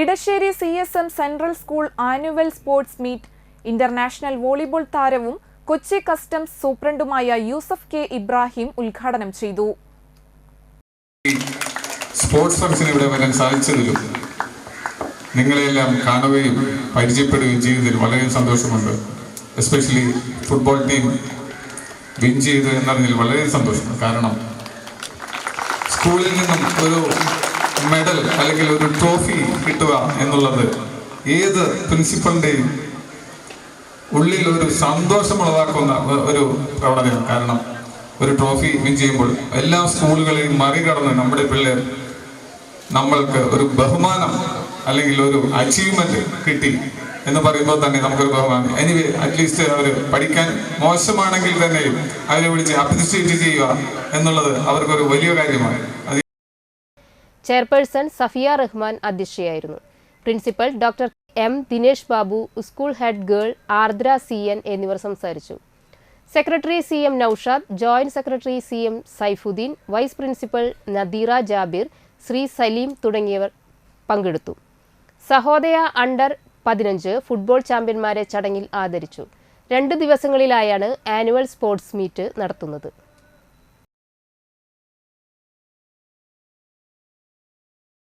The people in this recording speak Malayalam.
Edasseri C S M central school annual sports meet international volleyball താരവും കൊച്ചി കസ്റ്റംസ് സൂപ്രണ്ടുമായ യൂസഫ് കെ ഇബ്രാഹിം ഉദ്ഘാടനം ചെയ്തു. സ്പോർട്സ് ഇവിടെ നിങ്ങളെല്ലാം കാണുകയും പരിചയപ്പെടുകയും ചെയ്തതിൽ വളരെ സന്തോഷമുണ്ട്. എസ്പെഷ്യലി ഫുട്ബോൾ ടീം വിൻ ചെയ്തു എന്നറിഞ്ഞതിൽ വളരെ സന്തോഷമുണ്ട് കാരണം സ്കൂളിൽ നിന്നും ഒരു മെഡൽ അല്ലെങ്കിൽ ഒരു ട്രോഫി കിട്ടുക എന്നുള്ളത് ഏത് പ്രിൻസിപ്പളിന്റെയും ഉള്ളിൽ ഒരു ഒ- ഒരു പ്രവണതയാണ്. കാരണം ഒരു ട്രോഫി വിൻ ചെയ്യുമ്പോൾ എല്ലാ സ്കൂളുകളെയും മറികടന്ന് നമ്മുടെ പിള്ളേർ നമ്മൾക്ക് ഒരു ബഹുമാനം അല്ലെങ്കിൽ ഒരു അച്ചീവ്മെന്റ് കിട്ടി എന്ന് പറയുമ്പോൾ തന്നെ നമുക്കൊരു ബഹുമാനം. എനിവേ അറ്റ്ലീസ്റ്റ് അവർ പഠിക്കാൻ മോശമാണെങ്കിൽ തന്നെയും അവരെ വിളിച്ച് അപ്രിസിയേറ്റ് ചെയ്യുക എന്നുള്ളത് അവർക്കൊരു വലിയ കാര്യമാണ്. അത് chairperson Safiya Rahman അധ്യക്ഷയായിരുന്നു. Principal doctor M Dinesh Babu school head girl Ardra C N എന്നിവർ സംസാരിച്ചു. Secretary C M Noushad joint secretary C M Saifuddin vice principal Nadeera Jabir Shri Saleem തുടങ്ങിയവർ പങ്കെടുത്തു. സഹോദയ അണ്ടർ പതിനഞ്ച് ഫുട്ബോൾ ചാമ്പ്യന്മാരെ ചടങ്ങിൽ ആദരിച്ചു. രണ്ട് ദിവസങ്ങളിലായാണ് ആനുവൽ സ്പോർട്സ് മീറ്റ് നടത്തുന്നത്.